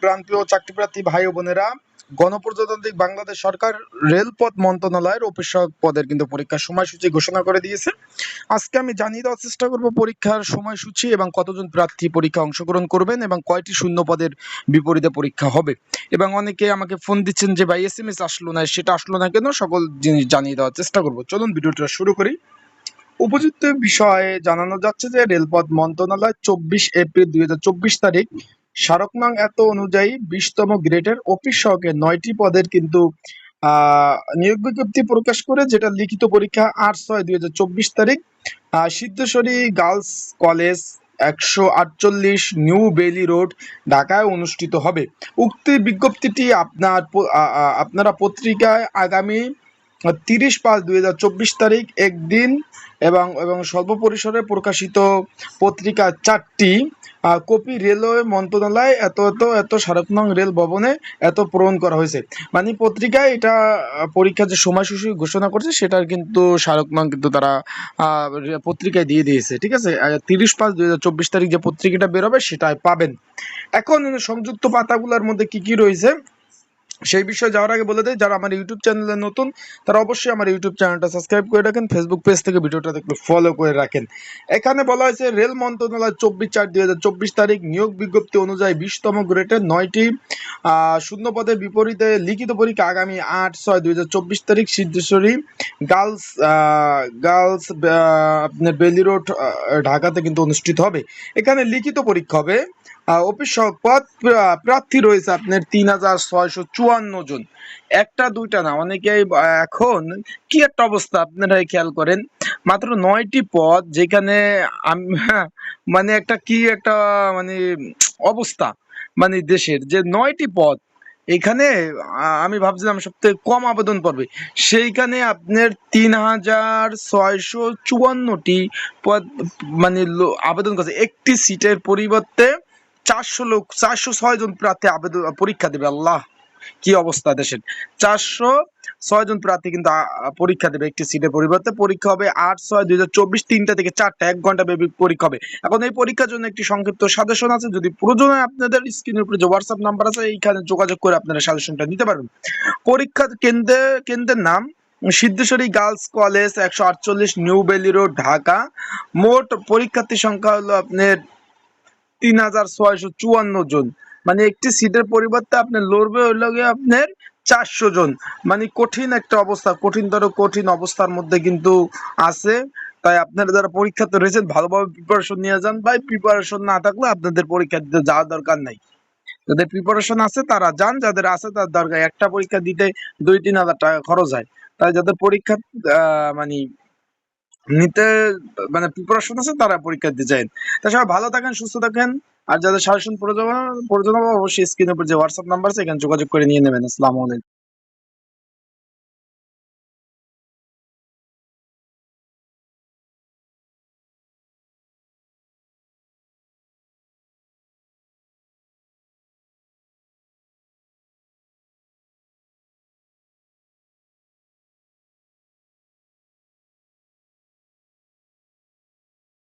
প্রান্তীয় চাকরিপ্রার্থী ভাই ও বোনেরা, গণপ্রজাতান্ত্রিক বাংলাদেশ সরকার রেলপথ মন্ত্রণালয়ের অফিস পদের কিন্তু পরীক্ষার সময়সূচি ঘোষণা করে দিয়েছে। আজকে আমি জানিয়ে দেওয়ার চেষ্টা করব পরীক্ষার সময়সূচি এবং কতজন প্রার্থী পরীক্ষা অংশগ্রহণ করবেন এবং কয়টি শূন্য পদের বিপরীতে পরীক্ষা হবে। এবং অনেকে আমাকে ফোন দিচ্ছেন যে, ভাই এস এম এস আসলো না, সেটা আসলো না কেন? সকল জিনিস জানিয়ে দেওয়ার চেষ্টা করব। চলুন ভিডিওটা শুরু করি। উপযুক্ত বিষয়ে জানানো যাচ্ছে যে, রেলপথ মন্ত্রণালয় চব্বিশ এপ্রিল দুই হাজার চব্বিশ তারিখ স্মারক নং এত অনুযায়ী বিশতম গ্রেডের অফিস সহকে নয়টি পদের কিন্তু নিয়োগ বিজ্ঞপ্তি প্রকাশ করে, যেটা লিখিত পরীক্ষা আট ছয় দুই হাজার চব্বিশ তারিখ। সিদ্ধেশ্বরী গার্লস কলেজ একশো আটচল্লিশ নিউ বেলি রোড, ঢাকায় অনুষ্ঠিত হবে। উক্ত বিজ্ঞপ্তিটি আপনার আপনারা পত্রিকায় আগামী তিরিশ পাঁচ দুই চব্বিশ তারিখ একদিন এবং এবং স্বল্প পরিসরে প্রকাশিত পত্রিকা চারটি। কপি রেলওয়ে মন্ত্রণালয় এত এত এত স্মারকনং রেল ভবনে এত প্রেরণ করা হয়েছে। মানে পত্রিকায় এটা পরীক্ষার যে সময়সূচি ঘোষণা করছে, সেটার কিন্তু স্মারকনং কিন্তু তারা পত্রিকায় দিয়ে দিয়েছে, ঠিক আছে? তিরিশ পাঁচ দুই তারিখ যে পত্রিকাটা বেরোবে, সেটাই পাবেন। এখন সংযুক্ত পাতাগুলোর মধ্যে কি কি রয়েছে? সেই বিষয়ে যাওয়ার আগে বলে দেয় যারা আমার ইউটিউব চ্যানেলে নতুন, তারা অবশ্যই আমার ইউটিউব চ্যানেলটা সাবস্ক্রাইব করে রাখেন ফেসবুক পেজ থেকে ভিডিওটা দেখলে ফলো করে রাখেন। এখানে বলা হয়েছে, রেল মন্ত্রণালয় চব্বিশ চার দুই তারিখ নিয়োগ বিজ্ঞপ্তি অনুযায়ী বিশতম গ্রেডের নয়টি শূন্য পদের বিপরীতে লিখিত পরীক্ষা আগামী আট ছয় দুই তারিখ সিদ্ধেশ্বরী গার্লস গার্লস আপনার বেলি রোড ঢাকাতে কিন্তু অনুষ্ঠিত হবে। এখানে লিখিত পরীক্ষা হবে অফিস পদ প্রার্থী রয়েছে আপনার তিন হাজার ছয়শো চুয়ান্ন জন। একটা, দুইটা না অনেকেই এখন কি একটা অবস্থা আপনারা খেয়াল করেন। মাত্র নয়টি পদ, যেখানে আম- মানে একটা কি একটা মানে অবস্থা মানে দেশের। যে নয়টি পদ, এখানে আমি ভাবছিলাম সবথেকে কম আবেদন পড়বে। সেইখানে আপনার তিন হাজার ছয়শো চুয়ান্নটি পদ মানে আবেদন করছে। একটি সিটের পরিবর্তে চারশো লোক, চারশো ছয় জন প্রার্থী আবেদন, পরীক্ষা দেবে, আল্লাহ। কি অবস্থা দেশের? চারশো ছয় জন প্রার্থী কিন্তু পরীক্ষা দেবে একটি সিটের পরিবর্তে। পরীক্ষা হবে আট ছয় দুই হাজার চব্বিশ তিনটা থেকে চারটা, এক ঘণ্টা ব্যাপী পরীক্ষা হবে। এখন এই পরীক্ষার জন্য একটি সংক্ষিপ্ত সাজেশন আছে। যদি প্রয়োজন আপনাদের স্ক্রিনের উপরে যে হোয়াটসঅ্যাপ নাম্বার আছে, এইখানে যোগাযোগ করে আপনারা সাজেশনটা নিতে পারবেন। পরীক্ষা কেন্দ্রে, কেন্দ্রের নাম, সিদ্ধেশ্বরী গার্লস কলেজ একশো আটচল্লিশ নিউ বেলি রোড, ঢাকা। মোট পরীক্ষার্থী সংখ্যা হলো আপনার তিন হাজার ছয়শো চুয়ান্ন জন। মানে একটি সিটের পরিবর্তে আপনার লড়বে হইল গিয়ে আপনার চারশো জন। মানে কঠিন একটা অবস্থা, কঠিনতর কঠিন অবস্থার মধ্যে কিন্তু আছে। তাই আপনারা যারা পরীক্ষাতে রয়েছেন, ভালোভাবে প্রিপারেশন নিয়ে যান। ভাই প্রিপারেশন না থাকলে আপনাদের পরীক্ষা দিতে যাওয়ার দরকার নাই। যাদের প্রিপারেশন আছে, তারা যান। যাদের আছে, তার দরকার। একটা পরীক্ষা দিতে দুই তিন হাজার টাকা খরচ হয়। তাই যাদের পরীক্ষা মানে নিতে মানে প্রিপারেশন আছে, তারা পরীক্ষা দিতে চান তা সবাই ভালো থাকেন, সুস্থ থাকেন। আর যাদের সাজেশন প্রয়োজন প্রয়োজন অবশ্যই স্ক্রিনের উপর যে হোয়াটসঅ্যাপ নাম্বার আছে, এখানে যোগাযোগ করে নিয়ে নেবেন। আসসালামু আলাইকুম।